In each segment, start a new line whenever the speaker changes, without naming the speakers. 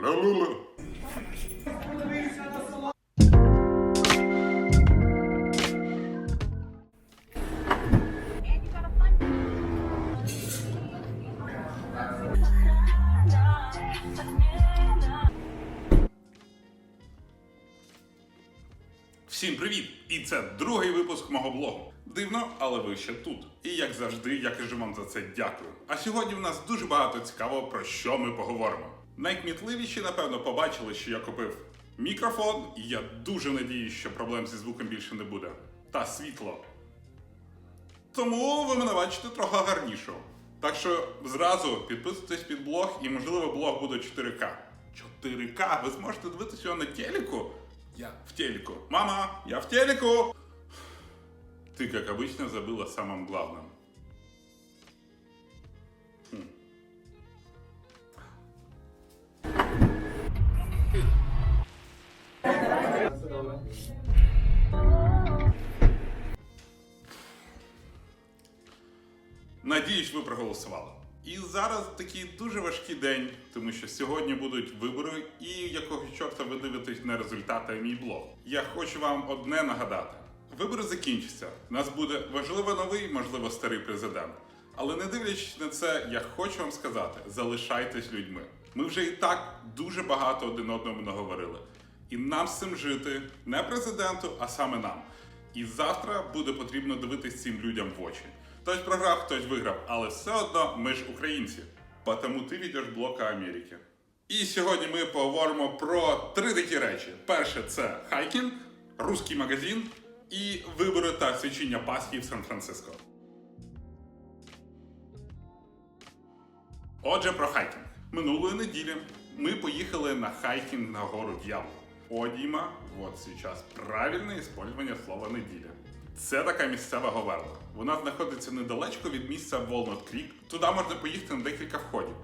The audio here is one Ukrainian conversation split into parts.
Всім привіт! І це другий випуск мого блогу. Дивно, але ви ще тут. І як завжди, я кажу вам за це дякую. А сьогодні в нас дуже багато цікавого, про що ми поговоримо. Найкмітливіші, напевно, побачили, що я купив мікрофон, і я дуже надіюсь, що проблем зі звуком більше не буде. Та світло. Тому ви мене бачите трохи гарнішого. Так що зразу підписуйтесь під блог, і можливо блог буде 4К. 4К, ви зможете дивитися його на телеку? Я в телеку. Мама, я в телеку! Ты, как обычно, забыла о самом главном. Надіюсь, ви проголосували. І зараз такий дуже важкий день, тому що сьогодні будуть вибори, і якого чорта ви дивитесь на результати мій блог. Я хочу вам одне нагадати: вибори закінчаться. У нас буде важливо новий, можливо, старий президент. Але не дивлячись на це, я хочу вам сказати: залишайтесь людьми. Ми вже і так дуже багато один одному наговорили. І нам з цим жити не президенту, а саме нам. І завтра буде потрібно дивитись цим людям в очі. Хтось програв, хтось виграв, але все одно ми ж українці. Потому ти ведеш блока Америки. І сьогодні ми поговоримо про три такі речі: перше це хайкінг, русський магазин і вибори та свячення Пасхи в Сан-Франциско. Отже, про хайкінг. Минулої неділі ми поїхали на хайкінг на гору Дьявол. О, Діма, от зараз правильне использование слова неділя. Це така місцева говерла. Вона знаходиться недалечко від місця Walnut Creek. Туди можна поїхати на декілька входів.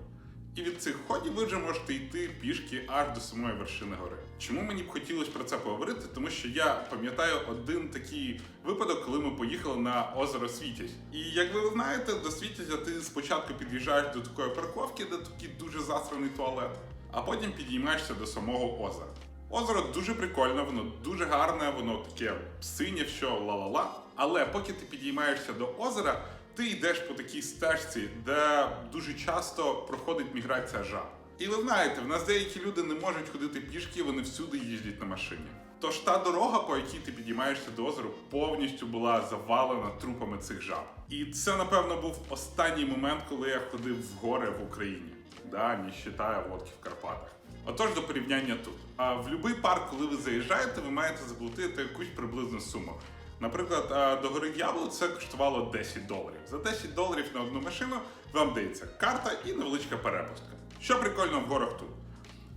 І від цих входів ви вже можете йти пішки аж до самої вершини гори. Чому мені б хотілося про це поговорити? Тому що я пам'ятаю один такий випадок, коли ми поїхали на озеро Світязь. І як ви знаєте, до Світязя ти спочатку під'їжджаєш до такої парковки, де такий дуже засраний туалет, а потім підіймаєшся до самого озера. Озеро дуже прикольне, воно дуже гарне, воно таке синє, що ла-ла-ла. Але поки ти підіймаєшся до озера, ти йдеш по такій стежці, де дуже часто проходить міграція жаб. І ви знаєте, в нас деякі люди не можуть ходити пішки, вони всюди їздять на машині. Тож та дорога, по якій ти підіймаєшся до озера, повністю була завалена трупами цих жаб. І це, напевно, був останній момент, коли я ходив в гори в Україні. Да, не вважаю водки в Карпатах. Отож, до порівняння тут. А в будь-який парк, коли ви заїжджаєте, ви маєте заплатити якусь приблизну суму. Наприклад, до гори Д'Ябло це коштувало 10 доларів. За 10 доларів на одну машину вам дається карта і невеличка перепустка. Що прикольно в горах тут?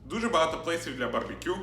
Дуже багато плейсів для барбекю.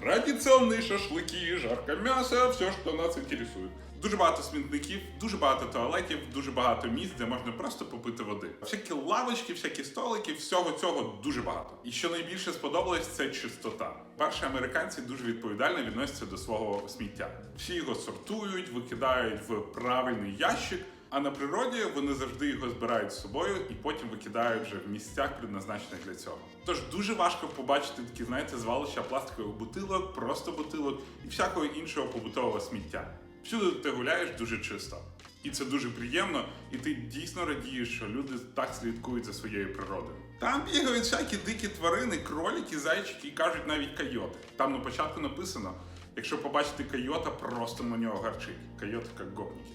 Традиційні шашлики, жарке м'ясо, все, що нас інтересує. Дуже багато смітників, дуже багато туалетів, дуже багато місць, де можна просто попити води. Всякі лавочки, всякі столики, всього цього дуже багато. І що найбільше сподобалось, це чистота. Перші американці дуже відповідально відносяться до свого сміття. Всі його сортують, викидають в правильний ящик. А на природі вони завжди його збирають з собою і потім викидають вже в місцях, предназначених для цього. Тож дуже важко побачити такі, знаєте, звалища пластикових бутилок, просто бутилок і всякого іншого побутового сміття. Всюди ти гуляєш дуже чисто. І це дуже приємно, і ти дійсно радієш, що люди так слідкують за своєю природою. Там бігають всякі дикі тварини, кролики, зайчики і кажуть навіть койоти. Там на початку написано: якщо побачити койота, просто на нього гарчить. Койоти як гопніки.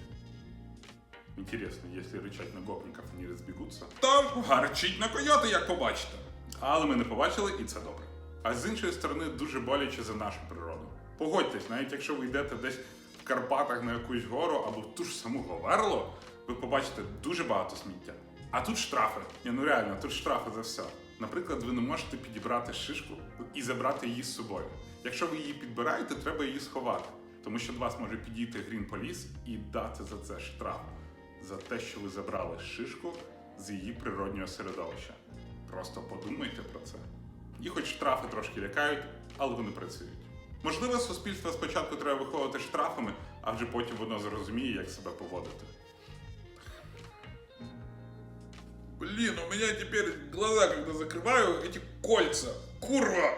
Інтересно, якщо ричать на гопників, вони розбігуться. То гарчить на койота, як побачите. Але ми не побачили, і це добре. А з іншої сторони, дуже боляче за нашу природу. Погодьтесь, навіть якщо ви йдете десь Карпатах на якусь гору або в ту ж саму Говерло, ви побачите дуже багато сміття. А тут штрафи. Ні, ну реально, тут штрафи за все. Наприклад, ви не можете підібрати шишку і забрати її з собою. Якщо ви її підбираєте, треба її сховати, тому що до вас може підійти Green Police і дати за це штраф за те, що ви забрали шишку з її природнього середовища. Просто подумайте про це. І хоч штрафи трошки лякають, але вони працюють. Можливо, суспільство спочатку треба виховувати штрафами, а вже потім воно зрозуміє, як себе поводити.
Блин, у меня теперь глаза, когда закрываю, эти кольца,
Курва!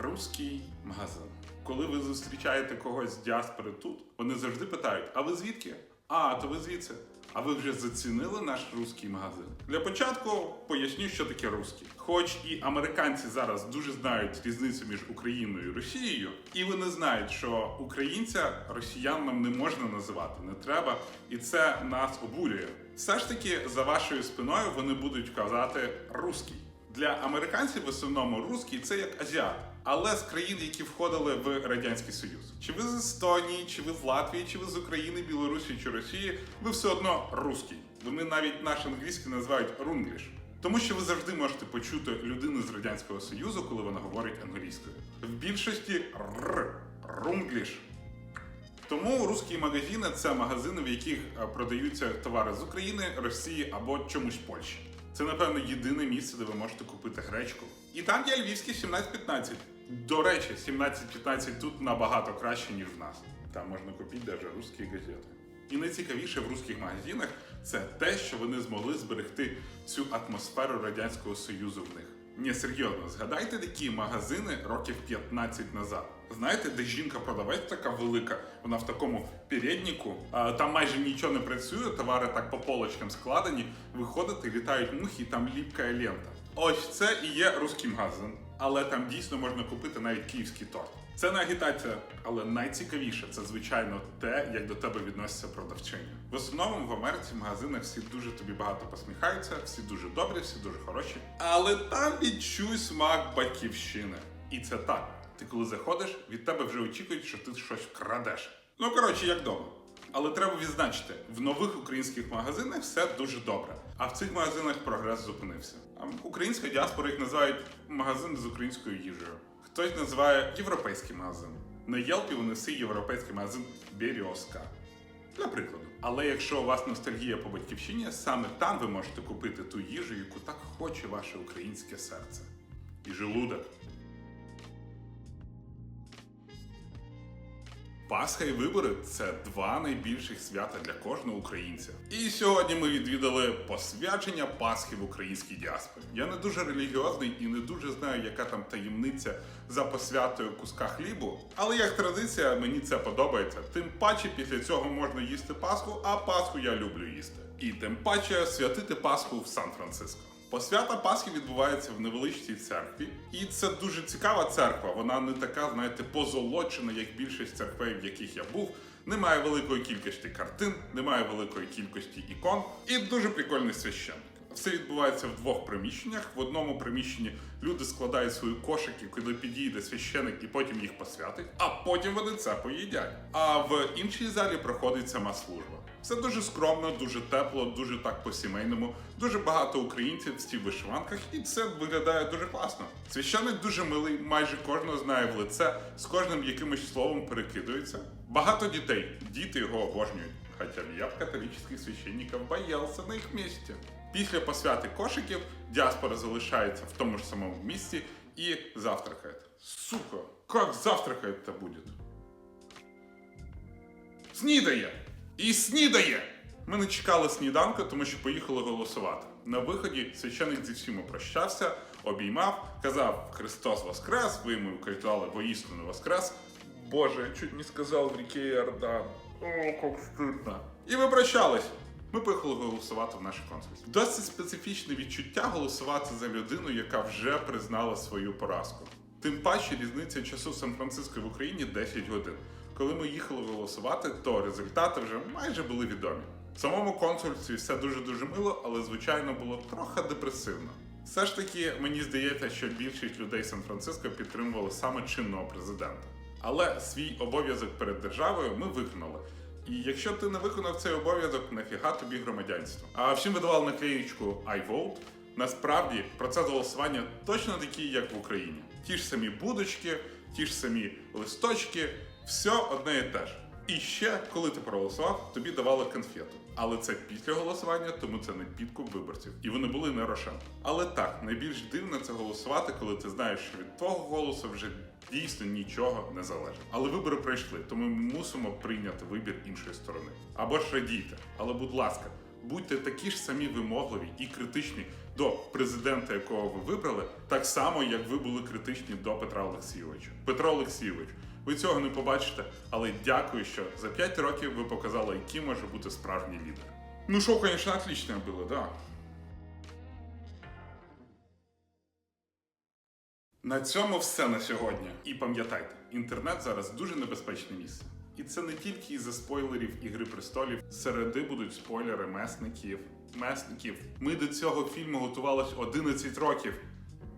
Руський магазин. Коли ви зустрічаєте когось з діаспори тут, вони завжди питають: а ви звідки? А, то ви звідси. А ви вже зацінили наш русський магазин? Для початку поясню, що таке русський. Хоч і американці зараз дуже знають різницю між Україною і Росією, і вони знають, що українця росіянам не можна називати, не треба, і це нас обурює. Все ж таки, за вашою спиною вони будуть казати руський. Для американців в основному русський це як азіат, але з країн, які входили в Радянський Союз. Чи ви з Естонії, чи ви з Латвії, чи ви з України, Білорусі чи Росії, ви все одно русський. Вони навіть наш англійський називають рунгліш. Тому що ви завжди можете почути людину з Радянського Союзу, коли вона говорить англійською. В більшості р рунгліш. Тому русські магазини це магазини, в яких е, продаються товари з України, Росії або чомусь Польщі. Це, напевно, єдине місце, де ви можете купити гречку. І там є львівський 17-15. До речі, 17-15 тут набагато краще, ніж в нас. Там можна купити навіть русські газети. І найцікавіше в русських магазинах це те, що вони змогли зберегти цю атмосферу Радянського Союзу в них. Ні, серйозно, згадайте такі магазини років 15 назад. Знаєте, де жінка-продавець така велика, вона в такому передніку, там майже нічого не працює, товари так по полочкам складені, виходите, літають мухи, і там ліпка лента. Ось це і є русський магазин, але там дійсно можна купити навіть київський торт. Це не агітація, але найцікавіше це звичайно те, як до тебе відносяться продавчиня. В основному в Америці в магазинах всі дуже тобі багато посміхаються, всі дуже добрі, всі дуже хороші. Але там відчуй смак батьківщини. І це так. Ти коли заходиш, від тебе вже очікують, що ти щось вкрадеш. Ну коротше, як вдома. Але треба відзначити, в нових українських магазинах все дуже добре. А в цих магазинах прогрес зупинився. Українська діаспора їх називають магазин з українською їжею. Хтось називає європейський магазин. На Єлпі всі європейський магазин Беріоска. Для прикладу. Але якщо у вас ностальгія по батьківщині, саме там ви можете купити ту їжу, яку так хоче ваше українське серце. І желудок. Пасха і вибори це два найбільших свята для кожного українця. І сьогодні ми відвідали посвячення Пасхи в українській діаспорі. Я не дуже релігіозний і не дуже знаю, яка там таємниця за посвятою куска хлібу. Але як традиція, мені це подобається. Тим паче після цього можна їсти Пасху, а Пасху я люблю їсти. І тим паче святити Пасху в Сан-Франциско. Посвята Пасхи відбувається в невеличкій церкві, і це дуже цікава церква. Вона не така, знаєте, позолочена, як більшість церквей, в яких я був. Немає великої кількості картин, немає великої кількості ікон, і дуже прикольний священник. Все відбувається в двох приміщеннях. В одному приміщенні люди складають свої кошики, коли підійде священик і потім їх посвятить, а потім вони це поїдять. А в іншій залі проходить сама служба. Все дуже скромно, дуже тепло, дуже так по-сімейному. Дуже багато українців в цих вишиванках, і це виглядає дуже класно. Священник дуже милий, майже кожного знає в лице, з кожним якимось словом перекидується. Багато дітей, діти його обожнюють. Хоча я б католічних священників боявся на їх місці. Після посвяти кошиків діаспора залишається в тому ж самому місці і завтракає. Сука, як завтракать-то буде? Снідає! І снідає! Ми не чекали сніданку, тому що поїхали голосувати. На виході священик зі всіма прощався, обіймав, казав Христос Воскрес, ви йому кричали воістину Воскрес. Боже, я чуть не сказав в ріки Йордан. О, як стидно. І ви прощались. Ми поїхали голосувати в наш консульство. Досить специфічне відчуття голосувати за людину, яка вже признала свою поразку. Тим паче різниця часу в Сан-Франциско в Україні 10 годин. Коли ми їхали голосувати, то результати вже майже були відомі. В самому консульстві все дуже дуже мило, але звичайно було трохи депресивно. Все ж таки, мені здається, що більшість людей Сан-Франциско підтримували саме чинного президента. Але свій обов'язок перед державою ми виконали. І якщо ти не виконав цей обов'язок, нафіга тобі громадянство. А всім видавали наклеїчку I vote. Насправді процес голосування точно такий, як в Україні. Ті ж самі будочки, ті ж самі листочки, все одне і те ж. І ще, коли ти проголосував, тобі давали конфету. Але це після голосування, тому це не підкуп виборців. І вони були не рошен. Але так, найбільш дивно це голосувати, коли ти знаєш, що від твого голосу вже дійсно нічого не залежить. Але вибори пройшли, тому ми мусимо прийняти вибір іншої сторони. Або ж радійте. Але будь ласка, будьте такі ж самі вимогливі і критичні до президента, якого ви вибрали, так само, як ви були критичні до Петра Олексійовича. Петро Олексійович, ви цього не побачите, але дякую, що за 5 років ви показали, який може бути справжній лідер. Ну шоу, звісно, отличне було, да. На цьому все на сьогодні. І пам'ятайте, інтернет зараз дуже небезпечне місце. І це не тільки із-за спойлерів Ігри престолів. Середи будуть спойлери месників. Месників. Ми до цього фільму готувалися 11 років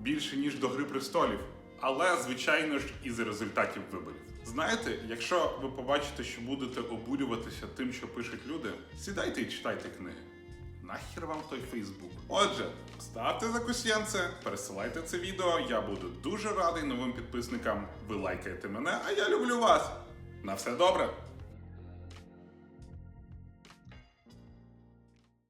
більше ніж до Гри престолів. Але, звичайно ж, із результатів виборів. Знаєте, якщо ви побачите, що будете обурюватися тим, що пишуть люди, сідайте і читайте книги. Нахер вам той Фейсбук. Отже, ставте закусянце, пересилайте це відео. Я буду дуже радий новим підписникам. Ви лайкаєте мене, а я люблю вас. На все добре!